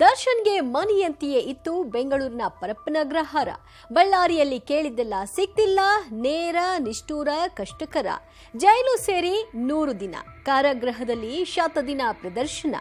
ದರ್ಶನ್ಗೆ ಮನೆಯಂತೆಯೇ ಇತ್ತು ಬೆಂಗಳೂರಿನ ಪರಪ್ಪನಗ್ರಹಾರ. ಬಳ್ಳಾರಿಯಲ್ಲಿ ಕೇಳಿದ್ದೆಲ್ಲ ಸಿಕ್ತಿಲ್ಲ, ನೇರ, ನಿಷ್ಠೂರ, ಕಷ್ಟಕರ. ಜೈಲು ಸೇರಿ ನೂರು ದಿನ. ಕಾರಾಗೃಹದಲ್ಲಿ ಶತದಿನ ಪ್ರದರ್ಶನ.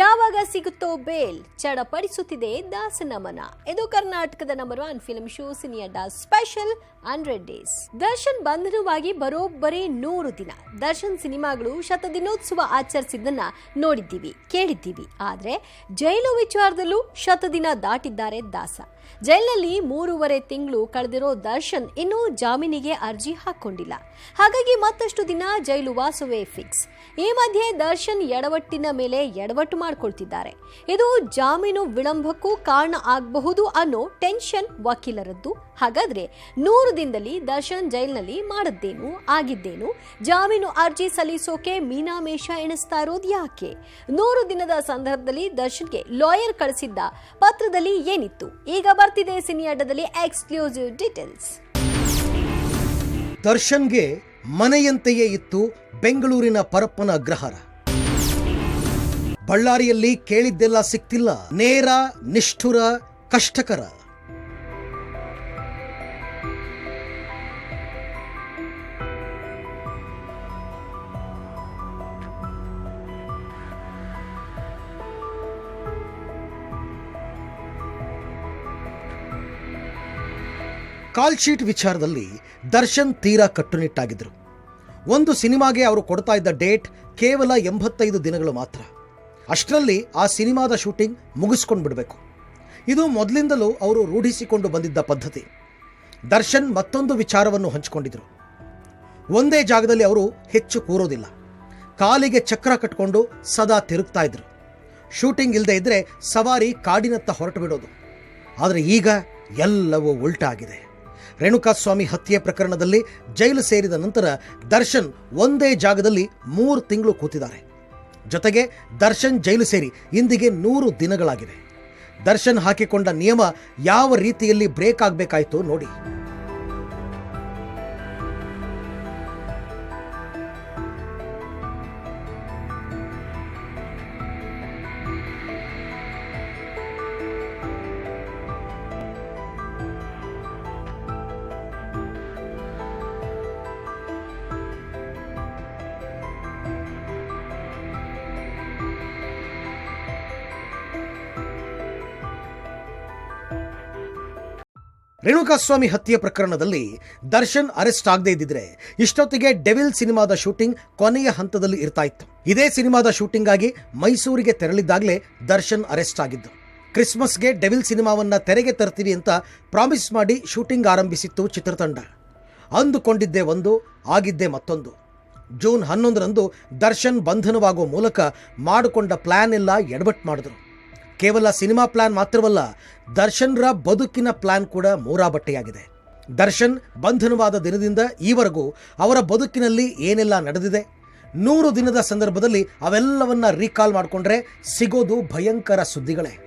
ಯಾವಾಗ ಸಿಗುತ್ತೋ ಬೇಲ್ ಚಡಪಡಿಸುತ್ತಿದೆ ದಾಸನ ಮನ ಇದು ಕರ್ನಾಟಕದ ನಂಬರ್ ಒನ್ ಫಿಲ್ಮ್ ಶೋ ಸಿನಿಯಡ್ಡ ಸ್ಪೆಷಲ್ ಹಂಡ್ರೆಡ್ ಡೇಸ್ ದರ್ಶನ್ ಬಂಧನವಾಗಿ ಬರೋಬ್ಬರಿ ನೂರು ದಿನ. ದರ್ಶನ್ ಸಿನಿಮಾಗಳು ಶತದಿನೋತ್ಸವ ಆಚರಿಸಿದ್ದನ್ನ ನೋಡಿದ್ದೀವಿ, ಕೇಳಿದ್ದೀವಿ. ಆದ್ರೆ ಜೈಲು ವಿಚಾರದಲ್ಲೂ ಶತದಿನ ದಾಟಿದ್ದಾರೆ ದಾಸ. ಜೈಲಿನಲ್ಲಿ ಮೂರುವರೆ ತಿಂಗಳು ಕಳೆದಿರೋ ದರ್ಶನ್ ಇನ್ನೂ ಜಾಮೀನಿಗೆ ಅರ್ಜಿ ಹಾಕೊಂಡಿಲ್ಲ ಹಾಗಾಗಿ ಮತ್ತಷ್ಟು ದಿನ ಜೈಲು ವಾಸವೇ ಫಿಕ್ಸ್. ಈ ಮಧ್ಯೆ ದರ್ಶನ್ ಎಡವಟ್ಟಿನ ಮೇಲೆ ಎಡವಟ್ಟು ಮಾಡ್ಕೊಳ್ತಿದ್ದಾರೆ. ಇದು ಜಾಮೀನು ವಿಳಂಬಕ್ಕೂ ಕಾರಣ ಆಗಬಹುದು ಅನ್ನೋ ಟೆನ್ಷನ್ ವಕೀಲರದ್ದು. ಹಾಗಾದ್ರೆ ನೂರು ದಿನದಲ್ಲಿ ದರ್ಶನ್ ಜೈಲಿನಲ್ಲಿ ಮಾಡದ್ದೇನು, ಆಗಿದ್ದೇನು? ಜಾಮೀನು ಅರ್ಜಿ ಸಲ್ಲಿಸೋಕೆ ಮೀನಾಮೇಷ ಎಣಿಸ್ತಾ ಇರೋದು ಯಾಕೆ? ನೂರು ದಿನದ ಸಂದರ್ಭದಲ್ಲಿ ದರ್ಶನ್ಗೆ ಲಾಯರ್ ಕಳಿಸಿದ್ದ ಪತ್ರದಲ್ಲಿ ಏನಿತ್ತು? ಈಗ ಬರ್ತಿದೆ ಸಿನಿ ಅಡ್ಡದಲ್ಲಿ ಎಕ್ಸ್ಕ್ಲೂಸಿವ್ ಡೀಟೇಲ್ಸ್. ದರ್ಶನ್ಗೆ ಮನೆಯಂತೆಯೇ ಇತ್ತು ಬೆಂಗಳೂರಿನ ಪರಪ್ಪನ ಗ್ರಹರ. ಬಳ್ಳಾರಿಯಲ್ಲಿ ಕೇಳಿದ್ದೆಲ್ಲ ಸಿಕ್ತಿಲ್ಲ. ನೇರ, ನಿಷ್ಠುರ, ಕಷ್ಟಕರ. ಕಾಲ್ ಶೀಟ್ ವಿಚಾರದಲ್ಲಿ ದರ್ಶನ್ ತೀರಾ ಕಟ್ಟುನಿಟ್ಟಾಗಿದ್ದರು. ಒಂದು ಸಿನಿಮಾಗೆ ಅವರು ಕೊಡ್ತಾ ಇದ್ದ ಡೇಟ್ ಕೇವಲ ಎಂಬತ್ತೈದು ದಿನಗಳು ಮಾತ್ರ. ಅಷ್ಟರಲ್ಲಿ ಆ ಸಿನಿಮಾದ ಶೂಟಿಂಗ್ ಮುಗಿಸ್ಕೊಂಡು ಬಿಡಬೇಕು ಇದು ಮೊದಲಿಂದಲೂ ಅವರು ರೂಢಿಸಿಕೊಂಡು ಬಂದಿದ್ದ ಪದ್ಧತಿ. ದರ್ಶನ್ ಮತ್ತೊಂದು ವಿಚಾರವನ್ನು ಹಂಚಿಕೊಂಡಿದ್ದರು ಒಂದೇ ಜಾಗದಲ್ಲಿ ಅವರು ಹೆಚ್ಚು ಕೂರೋದಿಲ್ಲ. ಕಾಲಿಗೆ ಚಕ್ರ ಕಟ್ಕೊಂಡು ಸದಾ ತಿರುಗ್ತಾ ಇದ್ರು. ಶೂಟಿಂಗ್ ಇಲ್ಲದೆ ಇದ್ದರೆ ಸವಾರಿ ಕಾಡಿನತ್ತ ಹೊರಟು ಬಿಡೋದು. ಆದರೆ ಈಗ ಎಲ್ಲವೂ ಉಲ್ಟಾಗಿದೆ. ರೇಣುಕಾಸ್ವಾಮಿ ಹತ್ಯೆ ಪ್ರಕರಣದಲ್ಲಿ ಜೈಲು ಸೇರಿದ ನಂತರ ದರ್ಶನ್ ಒಂದೇ ಜಾಗದಲ್ಲಿ ಮೂರು ತಿಂಗಳು ಕೂತಿದ್ದಾರೆ. ಜೊತೆಗೆ ದರ್ಶನ್ ಜೈಲು ಸೇರಿ ಇಂದಿಗೆ ನೂರು ದಿನಗಳಾಗಿವೆ ದರ್ಶನ್ ಹಾಕಿಕೊಂಡ ನಿಯಮ ಯಾವ ರೀತಿಯಲ್ಲಿ ಬ್ರೇಕ್ ಆಗಬೇಕಾಯಿತು ನೋಡಿ. ರೇಣುಕಾಸ್ವಾಮಿ ಹತ್ಯೆ ಪ್ರಕರಣದಲ್ಲಿ ದರ್ಶನ್ ಅರೆಸ್ಟ್ ಆಗದೇ ಇದ್ದಿದ್ರೆ ಇಷ್ಟೊತ್ತಿಗೆ ಡೆವಿಲ್ ಸಿನಿಮಾದ ಶೂಟಿಂಗ್ ಕೊನೆಯ ಹಂತದಲ್ಲಿ ಇರ್ತಾ ಇತ್ತು. ಇದೇ ಸಿನಿಮಾದ ಶೂಟಿಂಗ್ ಆಗಿ ಮೈಸೂರಿಗೆ ತೆರಳಿದ್ದಾಗಲೇ ದರ್ಶನ್ ಅರೆಸ್ಟ್ ಆಗಿದ್ದು. ಕ್ರಿಸ್ಮಸ್ಗೆ ಡೆವಿಲ್ ಸಿನಿಮಾವನ್ನ ತೆರೆಗೆ ತರ್ತೀವಿ ಅಂತ ಪ್ರಾಮಿಸ್ ಮಾಡಿ ಶೂಟಿಂಗ್ ಆರಂಭಿಸಿತ್ತು ಚಿತ್ರತಂಡ. ಅಂದುಕೊಂಡಿದ್ದೇ ಒಂದು, ಆಗಿದ್ದೇ ಮತ್ತೊಂದು. ಜೂನ್ ಹನ್ನೊಂದರಂದು ದರ್ಶನ್ ಬಂಧನವಾಗುವ ಮೂಲಕ ಮಾಡಿಕೊಂಡ ಪ್ಲಾನ್ ಎಲ್ಲ ಎಡಬಟ್ ಮಾಡಿದ್ರು. ಕೇವಲ ಸಿನಿಮಾ ಪ್ಲಾನ್ ಮಾತ್ರವಲ್ಲ, ದರ್ಶನ್ರ ಬದುಕಿನ ಪ್ಲಾನ್ ಕೂಡ ಮೂರಾಬಟ್ಟೆಯಾಗಿದೆ. ದರ್ಶನ್ ಬಂಧನವಾದ ದಿನದಿಂದ ಈವರೆಗೂ ಅವರ ಬದುಕಿನಲ್ಲಿ ಏನೆಲ್ಲ ನಡೆದಿದೆ? ನೂರು ದಿನದ ಸಂದರ್ಭದಲ್ಲಿ ಅವೆಲ್ಲವನ್ನ ರೀಕಾಲ್ ಮಾಡಿಕೊಂಡ್ರೆ ಸಿಗೋದು ಭಯಂಕರ ಸುದ್ದಿಗಳೇ.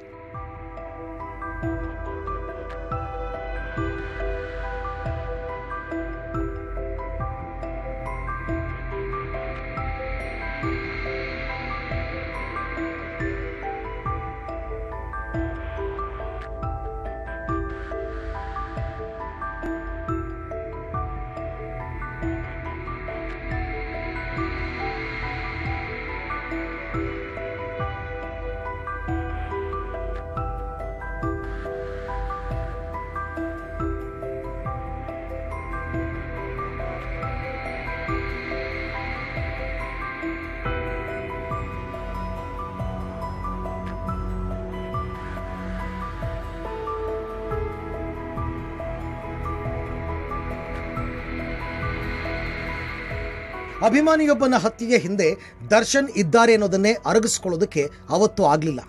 ಅಭಿಮಾನಿಯೊಬ್ಬನ ಹತ್ಯೆಯ ಹಿಂದೆ ದರ್ಶನ್ ಇದ್ದಾರೆ ಅನ್ನೋದನ್ನೇ ಅರಗಿಸ್ಕೊಳ್ಳೋದಕ್ಕೆ ಅವತ್ತು ಆಗಲಿಲ್ಲ.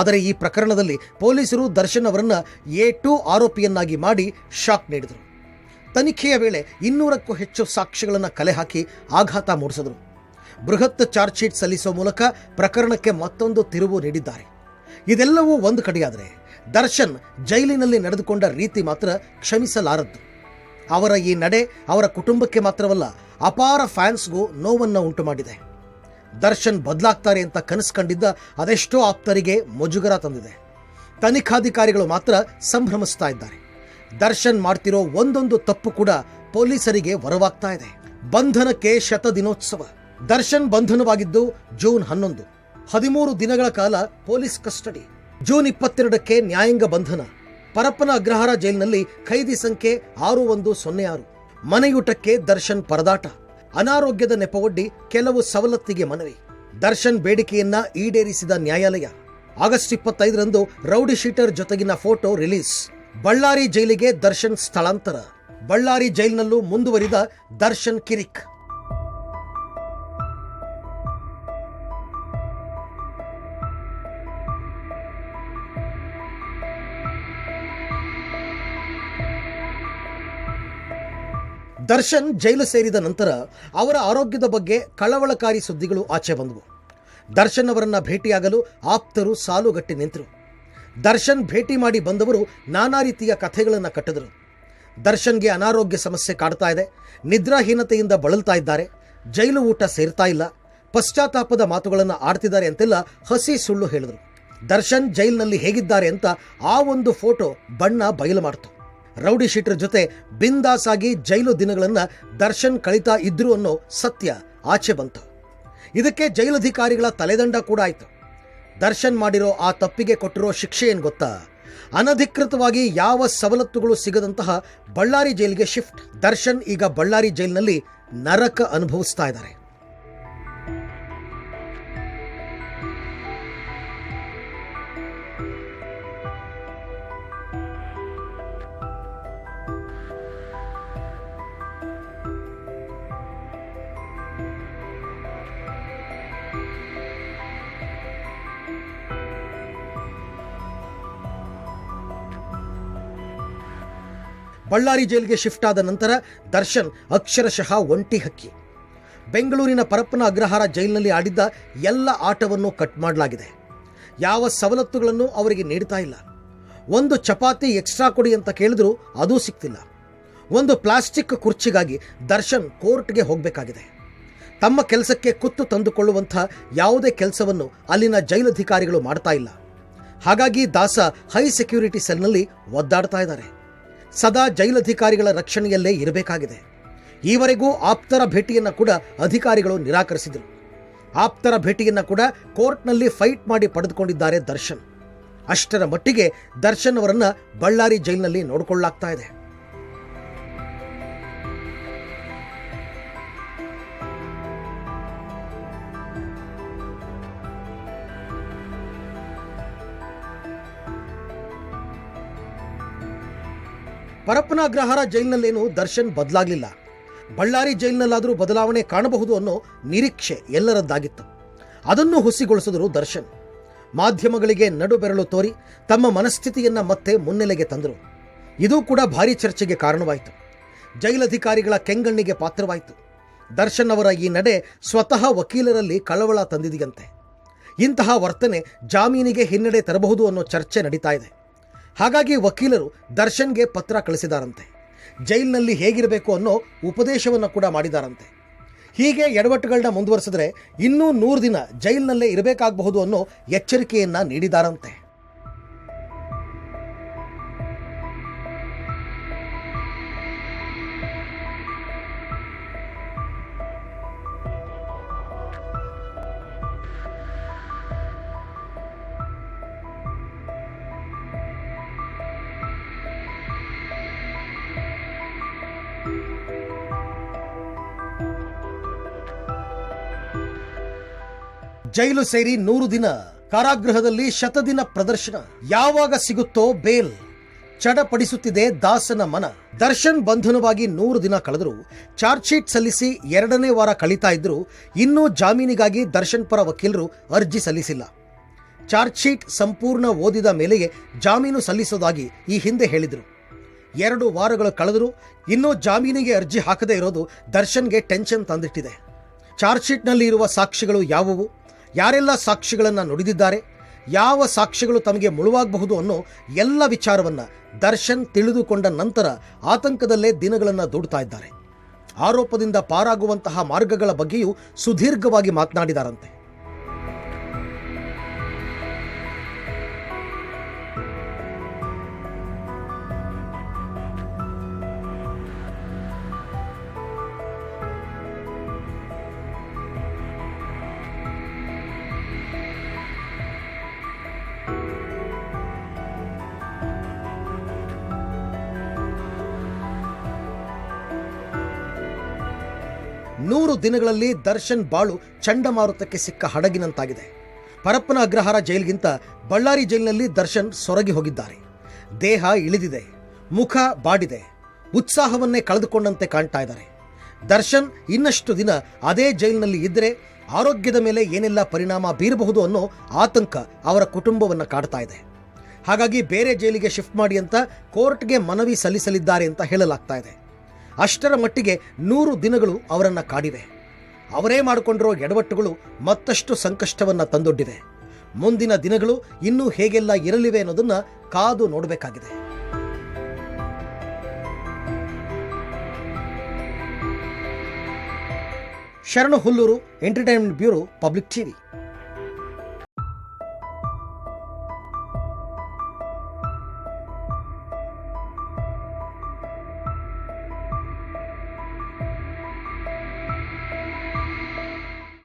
ಆದರೆ ಈ ಪ್ರಕರಣದಲ್ಲಿ ಪೊಲೀಸರು ದರ್ಶನ್ ಅವರನ್ನು ಎ ಟು ಆರೋಪಿಯನ್ನಾಗಿ ಮಾಡಿ ಶಾಕ್ ನೀಡಿದರು. ತನಿಖೆಯ ವೇಳೆ ಇನ್ನೂರಕ್ಕೂ ಹೆಚ್ಚು ಸಾಕ್ಷ್ಯಗಳನ್ನು ಕಲೆ ಹಾಕಿ ಆಘಾತ ಮೂಡಿಸಿದರು. ಬೃಹತ್ ಚಾರ್ಜ್ ಶೀಟ್ ಸಲ್ಲಿಸುವ ಮೂಲಕ ಪ್ರಕರಣಕ್ಕೆ ಮತ್ತೊಂದು ತಿರುವು ನೀಡಿದ್ದಾರೆ. ಇದೆಲ್ಲವೂ ಒಂದು ಕಡೆಯಾದರೆ ದರ್ಶನ್ ಜೈಲಿನಲ್ಲಿ ನಡೆದುಕೊಂಡ ರೀತಿ ಮಾತ್ರ ಕ್ಷಮಿಸಲಾರದ್ದು. ಅವರ ಈ ನಡೆ ಅವರ ಕುಟುಂಬಕ್ಕೆ ಮಾತ್ರವಲ್ಲ ಅಪಾರ ಫ್ಯಾನ್ಸ್ಗೂ ನೋವನ್ನು ಉಂಟು ಮಾಡಿದೆ ದರ್ಶನ್ ಬದಲಾಗ್ತಾರೆ ಅಂತ ಕನಸು ಕಂಡಿದ್ದ ಅದೆಷ್ಟೋ ಆಪ್ತರಿಗೆ ಮುಜುಗರ ತಂದಿದೆ. ತನಿಖಾಧಿಕಾರಿಗಳು ಮಾತ್ರ ಸಂಭ್ರಮಿಸ್ತಾ ಇದ್ದಾರೆ. ದರ್ಶನ್ ಮಾಡ್ತಿರೋ ಒಂದೊಂದು ತಪ್ಪು ಕೂಡ ಪೊಲೀಸರಿಗೆ ವರವಾಗ್ತಾ ಇದೆ. ಬಂಧನಕ್ಕೆ ಶತ ದಿನೋತ್ಸವ ದರ್ಶನ್ ಬಂಧನವಾಗಿದ್ದು ಜೂನ್ ಹನ್ನೊಂದು. ಹದಿಮೂರು ದಿನಗಳ ಕಾಲ ಪೊಲೀಸ್ ಕಸ್ಟಡಿ. ಜೂನ್ ಇಪ್ಪತ್ತೆರಡಕ್ಕೆ ನ್ಯಾಯಾಂಗ ಬಂಧನ. ಪರಪ್ಪನ ಅಗ್ರಹಾರ ಜೈಲಿನಲ್ಲಿ ಖೈದಿ ಸಂಖ್ಯೆ ಆರು ಒಂದು ಸೊನ್ನೆ ಆರು. ಮನೆಯೂಟಕ್ಕೆ ದರ್ಶನ್ ಪರದಾಟ. ಅನಾರೋಗ್ಯದ ನೆಪವೊಡ್ಡಿ ಕೆಲವು ಸವಲತ್ತಿಗೆ ಮನವಿ. ದರ್ಶನ್ ಬೇಡಿಕೆಯನ್ನ ಈಡೇರಿಸಿದ ನ್ಯಾಯಾಲಯ. ಆಗಸ್ಟ್ ಇಪ್ಪತ್ತೈದರಂದು ರೌಡಿ ಶೀಟರ್ ಜೊತೆಗಿನ ಫೋಟೋ ರಿಲೀಸ್. ಬಳ್ಳಾರಿ ಜೈಲಿಗೆ ದರ್ಶನ್ ಸ್ಥಳಾಂತರ. ಬಳ್ಳಾರಿ ಜೈಲಿನಲ್ಲೂ ಮುಂದುವರಿದ ದರ್ಶನ್ ಕಿರಿಕ್. ದರ್ಶನ್ ಜೈಲು ಸೇರಿದ ನಂತರ ಅವರ ಆರೋಗ್ಯದ ಬಗ್ಗೆ ಕಳವಳಕಾರಿ ಸುದ್ದಿಗಳು ಆಚೆ ಬಂದವು. ದರ್ಶನ್ ಅವರನ್ನು ಭೇಟಿಯಾಗಲು ಆಪ್ತರು ಸಾಲುಗಟ್ಟಿ ನಿಂತರು. ದರ್ಶನ್ ಭೇಟಿ ಮಾಡಿ ಬಂದವರು ನಾನಾ ರೀತಿಯ ಕಥೆಗಳನ್ನು ಕಟ್ಟಿದರು. ದರ್ಶನ್ಗೆ ಅನಾರೋಗ್ಯ ಸಮಸ್ಯೆ ಕಾಡ್ತಾ ಇದೆ, ನಿದ್ರಾಹೀನತೆಯಿಂದ ಬಳಲ್ತಾ ಇದ್ದಾರೆ, ಜೈಲು ಊಟ ಸೇರ್ತಾ ಇಲ್ಲ, ಪಶ್ಚಾತ್ತಾಪದ ಮಾತುಗಳನ್ನು ಆಡ್ತಿದ್ದಾರೆ ಅಂತೆಲ್ಲ ಹಸಿ ಸುಳ್ಳು ಹೇಳಿದರು. ದರ್ಶನ್ ಜೈಲಿನಲ್ಲಿ ಹೇಗಿದ್ದಾರೆ ಅಂತ ಆ ಒಂದು ಫೋಟೋ ಬಣ್ಣ ಬಯಲು ಮಾಡ್ತು. ರೌಡಿ ಶೀಟರ್ ಜೊತೆ ಬಿಂದಾಸ್ ಆಗಿ ಜೈಲು ದಿನಗಳನ್ನ ದರ್ಶನ್ ಕಳೀತಾ ಇದ್ರು ಅನ್ನೋ ಸತ್ಯ ಆಚೆ ಬಂತು. ಇದಕ್ಕೆ ಜೈಲಧಿಕಾರಿಗಳ ತಲೆದಂಡ ಕೂಡ ಆಯಿತು. ದರ್ಶನ್ ಮಾಡಿರೋ ಆ ತಪ್ಪಿಗೆ ಕೊಟ್ಟಿರೋ ಶಿಕ್ಷೆ ಏನು ಗೊತ್ತಾ? ಅನಧಿಕೃತವಾಗಿ ಯಾವ ಸವಲತ್ತುಗಳು ಸಿಗದಂತಹ ಬಳ್ಳಾರಿ ಜೈಲಿಗೆ ಶಿಫ್ಟ್. ದರ್ಶನ್ ಈಗ ಬಳ್ಳಾರಿ ಜೈಲಿನಲ್ಲಿ ನರಕ ಅನುಭವಿಸ್ತಾ ಇದ್ದಾರೆ. ಬಳ್ಳಾರಿ ಜೈಲಿಗೆ ಶಿಫ್ಟ್ ಆದ ನಂತರ ದರ್ಶನ್ ಅಕ್ಷರಶಃ ಒಂಟಿ ಹಕ್ಕಿ. ಬೆಂಗಳೂರಿನ ಪರಪ್ಪನ ಅಗ್ರಹಾರ ಜೈಲಿನಲ್ಲಿ ಆಡಿದ್ದ ಎಲ್ಲ ಆಟವನ್ನು ಕಟ್ ಮಾಡಲಾಗಿದೆ. ಯಾವ ಸವಲತ್ತುಗಳನ್ನು ಅವರಿಗೆ ನೀಡ್ತಾ ಇಲ್ಲ. ಒಂದು ಚಪಾತಿ ಎಕ್ಸ್ಟ್ರಾ ಕೊಡಿ ಅಂತ ಕೇಳಿದ್ರು ಅದೂ ಸಿಗ್ತಿಲ್ಲ ಒಂದು ಪ್ಲಾಸ್ಟಿಕ್ ಕುರ್ಚಿಗಾಗಿ ದರ್ಶನ್ ಕೋರ್ಟ್ಗೆ ಹೋಗಬೇಕಾಗಿದೆ. ತಮ್ಮ ಕೆಲಸಕ್ಕೆ ಕುತ್ತು ತಂದುಕೊಳ್ಳುವಂಥ ಯಾವುದೇ ಕೆಲಸವನ್ನು ಅಲ್ಲಿನ ಜೈಲಧಿಕಾರಿಗಳು ಮಾಡ್ತಾ ಇಲ್ಲ. ಹಾಗಾಗಿ ದಾಸ ಹೈ ಸೆಕ್ಯೂರಿಟಿ ಸೆಲ್ನಲ್ಲಿ ಒದ್ದಾಡ್ತಾ ಇದ್ದಾರೆ. ಸದಾ ಜೈಲಧಿಕಾರಿಗಳ ರಕ್ಷಣೆಯಲ್ಲೇ ಇರಬೇಕಾಗಿದೆ. ಈವರೆಗೂ ಆಪ್ತರ ಭೇಟಿಯನ್ನು ಕೂಡ ಅಧಿಕಾರಿಗಳು ನಿರಾಕರಿಸಿದರು. ಆಪ್ತರ ಭೇಟಿಯನ್ನು ಕೂಡ ಕೋರ್ಟ್ನಲ್ಲಿ ಫೈಟ್ ಮಾಡಿ ಪಡೆದುಕೊಂಡಿದ್ದಾರೆ ದರ್ಶನ್. ಅಷ್ಟರ ಮಟ್ಟಿಗೆ ದರ್ಶನ್ ಅವರನ್ನು ಬಳ್ಳಾರಿ ಜೈಲಿನಲ್ಲಿ ನೋಡಿಕೊಳ್ಳಲಾಗ್ತಾ ಇದೆ. ಪರಪ್ಪನ ಅಗ್ರಹಾರ ಜೈಲಿನಲ್ಲೇನು ದರ್ಶನ್ ಬದಲಾಗಲಿಲ್ಲ. ಬಳ್ಳಾರಿ ಜೈಲಿನಲ್ಲಾದರೂ ಬದಲಾವಣೆ ಕಾಣಬಹುದು ಅನ್ನೋ ನಿರೀಕ್ಷೆ ಎಲ್ಲರದ್ದಾಗಿತ್ತು. ಅದನ್ನು ಹುಸಿಗೊಳಿಸಿದರು ದರ್ಶನ್. ಮಾಧ್ಯಮಗಳಿಗೆ ನಡು ಬೆರಳು ತೋರಿ ತಮ್ಮ ಮನಸ್ಥಿತಿಯನ್ನ ಮತ್ತೆ ಮುನ್ನೆಲೆಗೆ ತಂದರು. ಇದು ಕೂಡ ಭಾರಿ ಚರ್ಚೆಗೆ ಕಾರಣವಾಯಿತು. ಜೈಲಧಿಕಾರಿಗಳ ಕೆಂಗಣ್ಣಿಗೆ ಪಾತ್ರವಾಯಿತು. ದರ್ಶನ್ ಅವರ ಈ ನಡೆ ಸ್ವತಃ ವಕೀಲರಲ್ಲಿ ಕಳವಳ ತಂದಿದೆಯಂತೆ. ಇಂತಹ ವರ್ತನೆ ಜಾಮೀನಿಗೆ ಹಿನ್ನಡೆ ತರಬಹುದು ಅನ್ನೋ ಚರ್ಚೆ ನಡೀತಾ ಇದೆ. ಹಾಗಾಗಿ ವಕೀಲರು ದರ್ಶನ್ಗೆ ಪತ್ರ ಕಳಿಸಿದಾರಂತೆ. ಜೈಲಿನಲ್ಲಿ ಹೇಗಿರಬೇಕು ಅನ್ನೋ ಉಪದೇಶವನ್ನು ಕೂಡ ಮಾಡಿದಾರಂತೆ. ಹೀಗೆ ಎಡವಟ್ಟುಗಳನ್ನ ಮುಂದುವರೆಸಿದ್ರೆ ಇನ್ನೂ ನೂರು ದಿನ ಜೈಲಿನಲ್ಲೇ ಇರಬೇಕಾಗಬಹುದು ಅನ್ನೋ ಎಚ್ಚರಿಕೆಯನ್ನು ನೀಡಿದಾರಂತೆ. ಜೈಲು ಸೇರಿ ನೂರು ದಿನ ಕಾರಾಗೃಹದಲ್ಲಿ ಶತದಿನ ಪ್ರದರ್ಶನ. ಯಾವಾಗ ಸಿಗುತ್ತೋ ಬೇಲ್. ಚಡಪಡಿಸುತ್ತಿದೆ ದಾಸನ ಮನ. ದರ್ಶನ್ ಬಂಧನವಾಗಿ ನೂರು ದಿನ ಕಳೆದರು ಚಾರ್ಜ್ ಶೀಟ್ ಸಲ್ಲಿಸಿ ಎರಡನೇ ವಾರ ಕಳೀತಾ ಇದ್ರು ಇನ್ನೂ ಜಾಮೀನಿಗಾಗಿ ದರ್ಶನ್ ಪರ ವಕೀಲರು ಅರ್ಜಿ ಸಲ್ಲಿಸಿಲ್ಲ. ಚಾರ್ಜ್ ಶೀಟ್ ಸಂಪೂರ್ಣ ಓದಿದ ಮೇಲೆಯೇ ಜಾಮೀನು ಸಲ್ಲಿಸೋದಾಗಿ ಈ ಹಿಂದೆ ಹೇಳಿದರು. ಎರಡು ವಾರಗಳು ಕಳೆದರೂ ಇನ್ನೂ ಜಾಮೀನಿಗೆ ಅರ್ಜಿ ಹಾಕದೇ ಇರೋದು ದರ್ಶನ್ಗೆ ಟೆನ್ಷನ್ ತಂದಿಟ್ಟಿದೆ. ಚಾರ್ಜ್ ಶೀಟ್ನಲ್ಲಿ ಇರುವ ಸಾಕ್ಷಿಗಳು ಯಾವುವು? ಯಾರೆಲ್ಲ ಸಾಕ್ಷಿಗಳನ್ನು ನುಡಿದಿದ್ದಾರೆ, ಯಾವ ಸಾಕ್ಷಿಗಳು ತಮಗೆ ಮುಳುವಾಗಬಹುದು ಅನ್ನೋ ಎಲ್ಲ ವಿಚಾರವನ್ನು ದರ್ಶನ್ ತಿಳಿದುಕೊಂಡ ನಂತರ ಆತಂಕದಲ್ಲೇ ದಿನಗಳನ್ನು ದೂಡ್ತಾ ಇದ್ದಾರೆ. ಆರೋಪದಿಂದ ಪಾರಾಗುವಂತಹ ಮಾರ್ಗಗಳ ಬಗ್ಗೆಯೂ ಸುದೀರ್ಘವಾಗಿ ಮಾತನಾಡಿದಾರಂತೆ. ನೂರು ದಿನಗಳಲ್ಲಿ ದರ್ಶನ್ ಬಾಳು ಚಂಡಮಾರುತಕ್ಕೆ ಸಿಕ್ಕ ಹಡಗಿನಂತಾಗಿದೆ. ಪರಪ್ಪನ ಅಗ್ರಹಾರ ಜೈಲಿಗಿಂತ ಬಳ್ಳಾರಿ ಜೈಲಿನಲ್ಲಿ ದರ್ಶನ್ ಸೊರಗಿ ಹೋಗಿದ್ದಾರೆ. ದೇಹ ಇಳಿದಿದೆ, ಮುಖ ಬಾಡಿದೆ, ಉತ್ಸಾಹವನ್ನೇ ಕಳೆದುಕೊಂಡಂತೆ ಕಾಣ್ತಾ ಇದ್ದಾರೆ. ದರ್ಶನ್ ಇನ್ನಷ್ಟು ದಿನ ಅದೇ ಜೈಲಿನಲ್ಲಿ ಇದ್ದರೆ ಆರೋಗ್ಯದ ಮೇಲೆ ಏನೆಲ್ಲ ಪರಿಣಾಮ ಬೀರಬಹುದು ಅನ್ನೋ ಆತಂಕ ಅವರ ಕುಟುಂಬವನ್ನು ಕಾಡ್ತಾ ಇದೆ. ಹಾಗಾಗಿ ಬೇರೆ ಜೈಲಿಗೆ ಶಿಫ್ಟ್ ಮಾಡಿ ಅಂತ ಕೋರ್ಟ್ಗೆ ಮನವಿ ಸಲ್ಲಿಸಲಿದ್ದಾರೆ ಅಂತ ಹೇಳಲಾಗ್ತಾ ಇದೆ. ಅಷ್ಟರ ಮಟ್ಟಿಗೆ ನೂರು ದಿನಗಳು ಅವರನ್ನು ಕಾಡಿವೆ. ಅವರೇ ಮಾಡಿಕೊಂಡಿರೋ ಎಡವಟ್ಟುಗಳು ಮತ್ತಷ್ಟು ಸಂಕಷ್ಟವನ್ನು ತಂದೊಡ್ಡಿವೆ. ಮುಂದಿನ ದಿನಗಳು ಇನ್ನೂ ಹೇಗೆಲ್ಲ ಇರಲಿವೆ ಅನ್ನೋದನ್ನು ಕಾದು ನೋಡಬೇಕಾಗಿದೆ. Sharana Hullur entertainment bureau public TV.